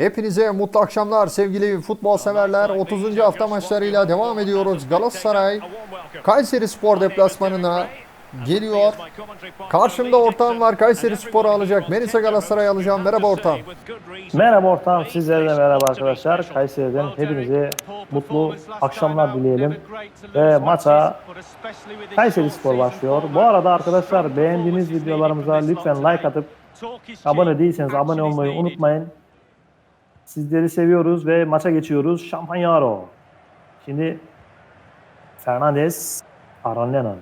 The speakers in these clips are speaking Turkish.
Hepinize mutlu akşamlar sevgili futbol severler. 30. hafta maçlarıyla devam ediyoruz. Galatasaray Kayseri Spor deplasmanına geliyor. Karşımda ortağım var. Kayseri Spor'u alacak. Menisa Galatasaray alacağım. Merhaba ortağım. Merhaba ortağım, sizlere de merhaba arkadaşlar. Kayseri'den hepinize mutlu akşamlar dileyelim. Ve maça Kayseri Spor başlıyor. Bu arada arkadaşlar beğendiğiniz videolarımıza lütfen like atıp abone değilseniz abone olmayı unutmayın. Sizleri seviyoruz ve maça geçiyoruz. Şampanyaro. Şimdi Fernandez, Aron Lennon,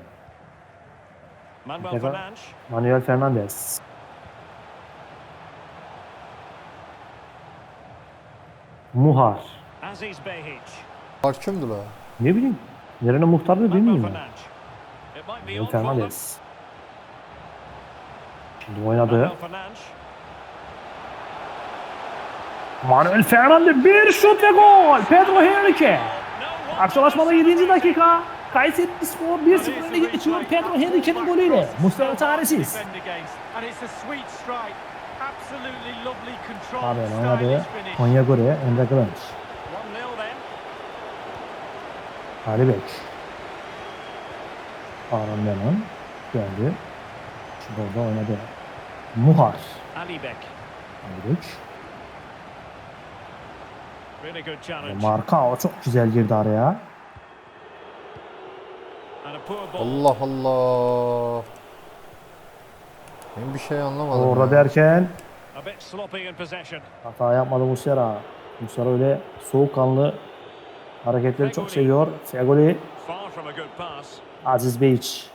Manuel Fernandes. Manuel Fernandez. Muhar. Aziz Behic. La? Ne bileyim. Nerenin muhtarlığı Manuel bilmiyorum ben. Fernandes. It might be Manuel on for them. Fernandez. Şimdi oynadı. Manuel Fernandes. Bir şut ve gol. Pedro Henrique. Karşılaşmada 7. dakika. Kayseri Spor 1-0 öne geçiyor Pedro Henrique'nin golüyle. Mustafa çaresiz. Abi oynadı. Konya Gore, Emre Kılıç. 1-0 then. Ali Bek. Aaron Lennon geldi. Şu orada oynadı. Muhar. Ali Beck. Ali Bek. Really good challenge. Marka çok güzel girdi araya. Allah Allah. Ben bir şey anlamadım. Orada ya. derken A bit sloppy in possession. hata yapmadı Muslera. Muslera öyle soğukkanlı hareketleri çok seviyor. Fegoli. Aziz Beyiç.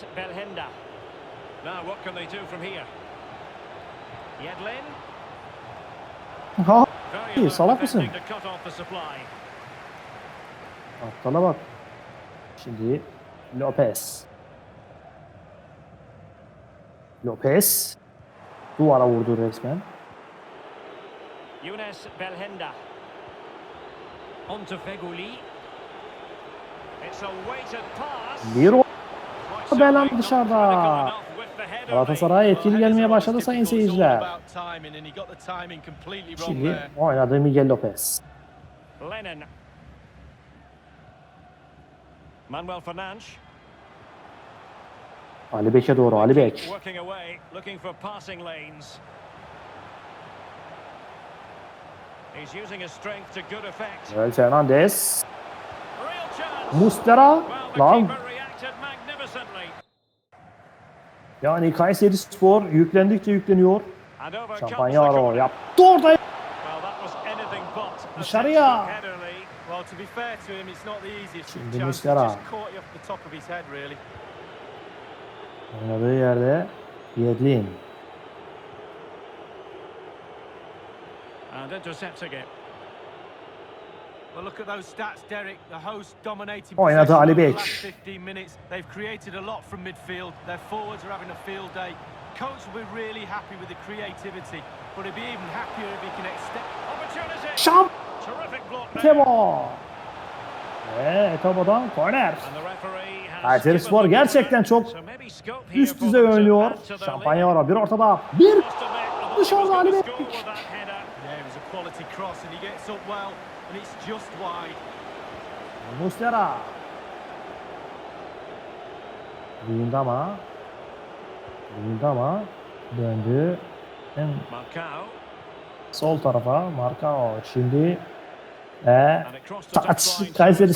Younes Belhenda. Now what can they do from here? Yedlin. Ha. İyi, salak mısın? Aptala bak. Şimdi Lopez. Lopez. Duvara vurdu resmen. Younes Belhenda. On to Feguli. It's a weighted pass. Bir Belan dışarıda. Galatasaray etkili gelmeye başladı sayın seyirciler. Şimdi oynadı Miguel Lopez. Manuel Fernandes. Ali Bek'e doğru Ali Bek. He's using his strength to good effect. Joel Fernandez. Real chance. Mustera. Well, the Lan keeper reacted magnificently. Yani Kayseri Spor yüklendikçe yükleniyor. Şampanyaro corner. yaptı orada. Dışarıya. Şimdi. Muslera. Oynadığı yerde Yedlin. And intercepting it. Well, look at those stats, Derek. The host dominating Oynadı possession Ali last 15 minutes. They've created a lot from midfield. Their forwards are having a field day. Coach will be really happy with the creativity, but he'll be even happier if he can extend. Opportunity. Şamp Terrific block. Tebo. Ve Etobo'dan korner. Kayseri Spor gerçekten çok üst düzey oynuyor. lead. Şampanyaro bir ortada. Bir Dışarıda Ali gonna And it's just wide. Muslera. Luyendama. Luyendama döndü. En Marcao. sol tarafa Marcao şimdi e, the Taç Kayseri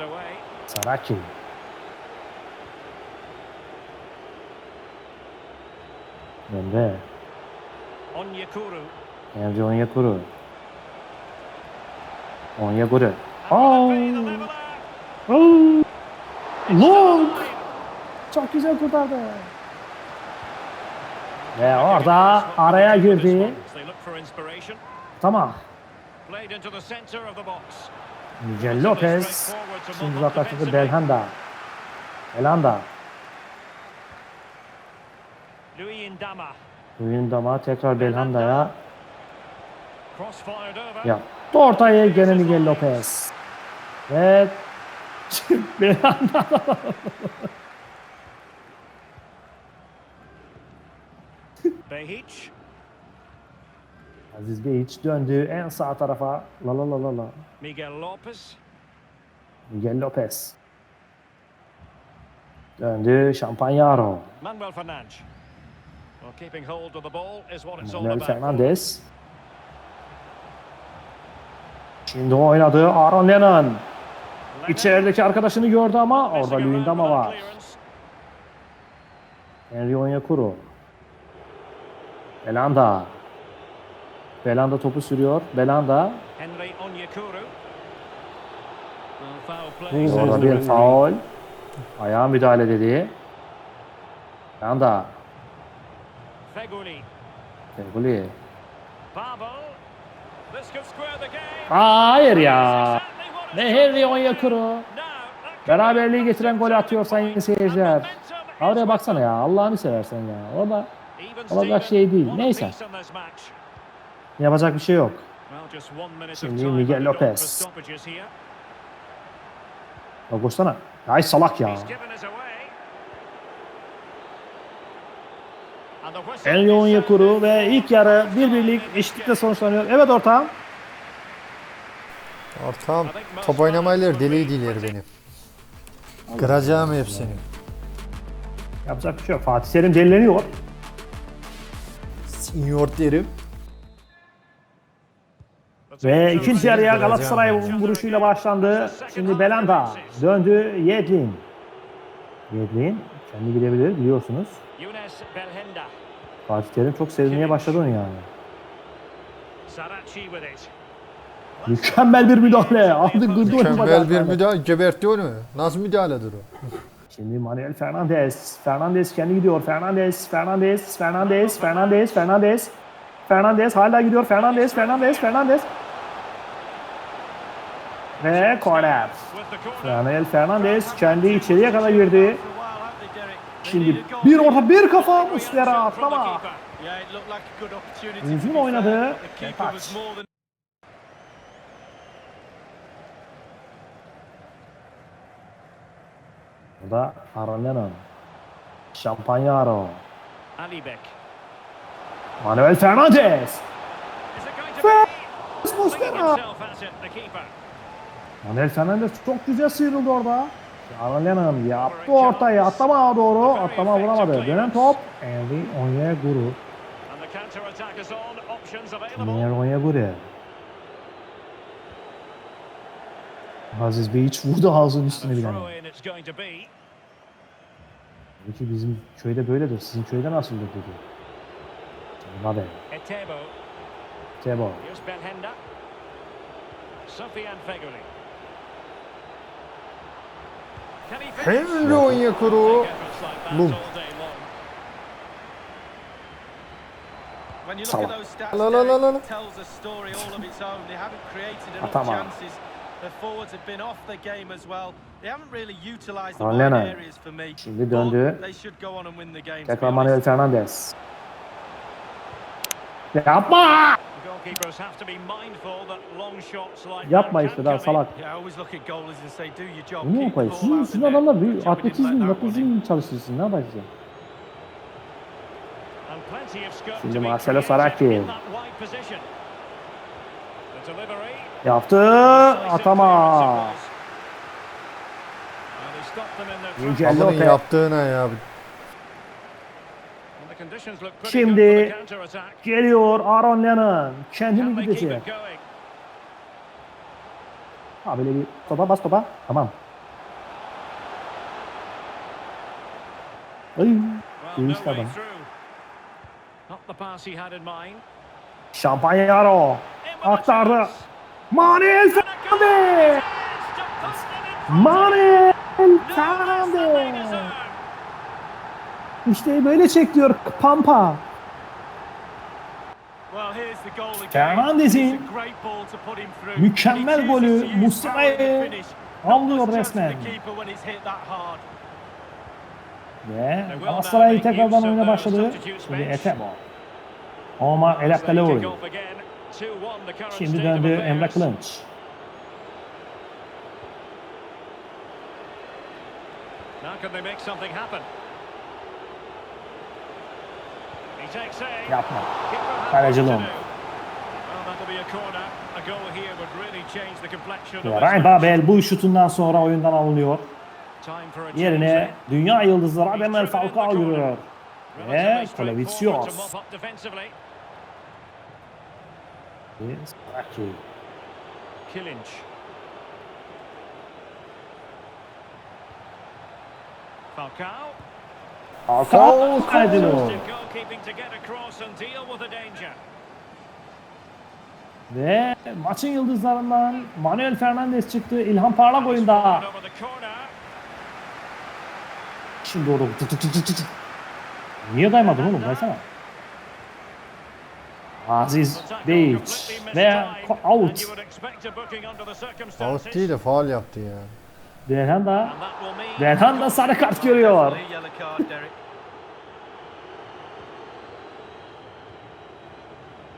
away. Saraki. Emre. Onyekuru. Emre Onyekuru. Onyekuru. And will Aa! it be the leveller? Oo! It's Long! Çok güzel kurtardı. Ve orada araya girdi. Tamam. Miguel Lopez. Şimdi uzaklaştırdı Belhanda. Belhanda. Louis Ndama. Luyendama tekrar Belhanda'ya Yaptı ortaya gene Miguel Lopez. Ve Belanda. Behic. Aziz Bey hiç döndü en sağ tarafa. La la la la la. Miguel Lopez. Miguel Lopez. Döndü Şampanyaro. Manuel Fernandes. Well, keeping hold of the ball is what it's all Manuel about. Fernandez. Şimdi oynadı Aaron Lennon. İçerideki arkadaşını gördü ama orada Luyendama var. Henry Onyekuru. Belanda. Belanda topu sürüyor. Belanda. Orada bir faul. Ayağa müdahale dedi. Belanda. Feguli. Feguli. Babel. This could square the game. Hayır ya. Exactly what it's Ne all Henry about. Onyekuru. Beraberliği be getiren golü atıyor sayın seyirciler. Oraya baksana ya. Allah'ını seversen ya. Orada olacak şey değil. Neyse. yapacak bir şey yok. Şimdi Miguel Lopez. Bak koşsana. Ay salak ya. Henry is Onyekuru ve ilk yarı bir birlik eşitlikle sonuçlanıyor. Evet ortağım. Ortam top oynamayla deli değiller beni. Kıracağım hepsini. Yapacak bir şey yok. Fatih Selim delileniyor. Senior derim. Ve ikinci yarıya Galatasaray vuruşuyla başlandı. Şimdi Belanda döndü Yedlin. Yedlin kendi gidebilir biliyorsunuz. Fatih Terim çok sevmeye başladı onu yani. Mükemmel bir müdahale. Aldı oyun Mükemmel bir müdahale. Gebertti onu. Nasıl müdahaledir o? Şimdi Manuel Fernandez. Fernandez kendi gidiyor. Fernandez, Fernandez, Fernandez, Fernandez, Fernandez. Fernandez hala gidiyor. Fernandez, Fernandez, Fernandez. Ve korner. Manuel Fernandez kendi içeriye kadar girdi. Şimdi bir orta bir kafa Muslera atlama. Uzun oynadı. Taç. Burada. Champagnaro. Alibek. Manuel Fernandez. Flinging Muslera. himself at it, the keeper. Manuel Fernandez çok güzel sıyrıldı orada. Lennon yaptı ortayı. Atlama doğru. Atlama vuramadı. Dönen top. Henry Onyekuru. And the counter attack is on. Options available. Henry Onyekuru. Aziz Bey hiç vurdu ağzının üstüne And a bile. throw in it's going to be. Peki bizim köyde böyledir. Sizin köyde nasıldır dedi. Hadi. Etebo. Tebo. Here's Belhanda. Sofiane Feguli. Can he finish? Henry Onyekuru. Efforts like that Boom. all day long. When you look Salah. La, la, la, la, la. Derek, it tells a story all of its own. They haven't created enough Atama. chances. The forwards have been off the game as well. They haven't really utilised the Aaron wide Lennon. areas for me. Şimdi döndü. Tekrar. Manuel Fernandez. Yapma! The goalkeepers have to be mindful that long shots like Yapma işte daha salak. Koyuyor? ball Sizin, sizin adamlar bir atletizm, atletizm mi çalışıyorsun? Ne yapacaksın? Şimdi Marcelo delivery. Yaptı. Atama. clearance it was. Şimdi. Geliyor Aaron Lennon. Kendini gidecek. Ha böyle bir topa bas topa. Tamam. Ay. Değişti way adam. Şampanyaro. Aktardı. goal Fernandez. to put them in front. Manuel No less than they Fernandez. deserve. İşte böyle çek diyor Pampa. Fernandez'in mükemmel golü. Not avlıyor resmen. Ve Galatasaray tekrardan oyuna başladı. Şimdi Etebo. Oma El As they kick Akaleoğlu. off again, 2-1 the current Şimdi döndü. Emre Kılınç. Now can they make something happen? This Ryan match. Babel bu şutundan sonra oyundan alınıyor. Yerine dünya yıldızı Radamel Falcao giriyor. Ve. Ve Saraki. Killinch. Falcao. The danger. Ve maçın yıldızlarından Manuel Fernandes çıktı. İlhan Parlak oyunda. Şimdi doğru. Tık tık tık tık tık. Niye kaymadın oğlum? Kaysana. Aziz Beyiç ve out. Out değil de faal yaptı ya. Berhanda. Berhanda sarı kart görüyor.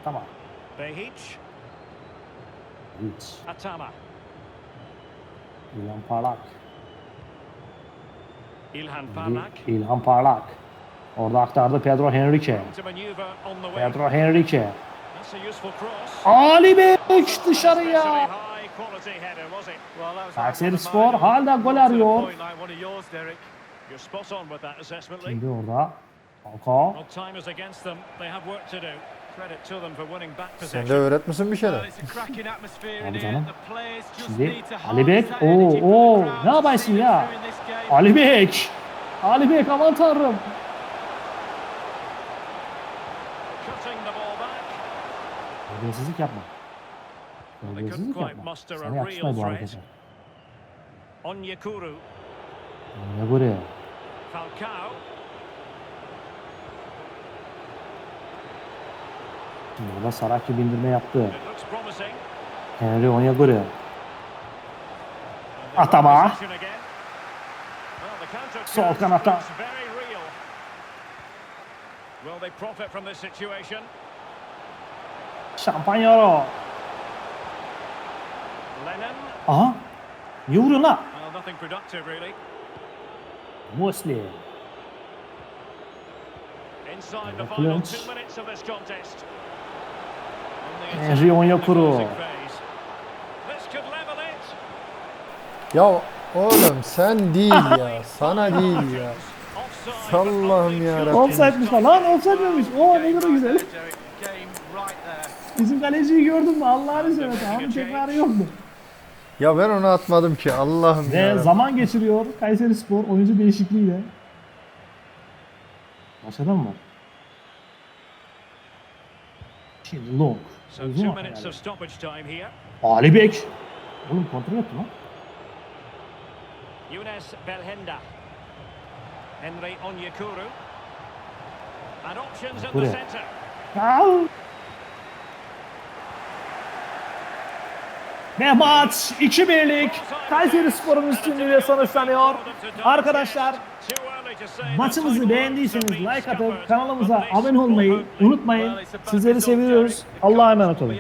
Tamam. Hiç. Atama. İlhan Parlak. İlhan Parlak. İlhan Parlak. Orada aktardı Pedro Henrique. Pedro Henrique. Ali Bek dışarıya. Especially high quality header, was it? Well, that was Kayseri out of the Spor mind. hala gol arıyor. Şimdi orada. Falcao. Sen de öğretmişsin bir şeyler. it's a cracking atmosphere in Tabii here. canım. Şimdi Ali Bek. Oo, oo. Ne them ya? Ali Bek. Ali Bek aman tanrım. Terbiyesizlik yapma. Quite yapma. Sana yakışmıyor bu real hareketler. Onyekuru. Buraya? Falcao. Burada Saraki bindirme yaptı. Henry they're Atama. Sol real. Will they profit from this situation? Şampanyaro. Aha. Niye vuruyorsun lan? Final clinch. two minutes of this contest. On the Henry Onyekuru. Ya oğlum sen değil ya. Sana değil ya. Allah'ım only yarabbim. just Offside'miş lan. Lan offside'miş. Oo ne kadar güzel. Bizim kaleciyi gördün mü? Allah'ını seversen. Onun tekrarı yok mu? Ya ben onu atmadım ki Allah'ım Ve ya. zaman geçiriyor Kayseri Spor oyuncu değişikliğiyle. Başladı mı? Şimdi Long. So Uzun two var minutes herhalde. of stoppage time here. Ali Bek. Oğlum kontrol etti lan. Younes Belhenda. Henry Onyekuru. And options in the Buraya. Ve maç 2-1'lik Kayseri Spor'un üstünlüğüyle sonuçlanıyor. Arkadaşlar maçımızı beğendiyseniz like atıp kanalımıza abone olmayı unutmayın. Sizleri seviyoruz. Allah'a emanet olun.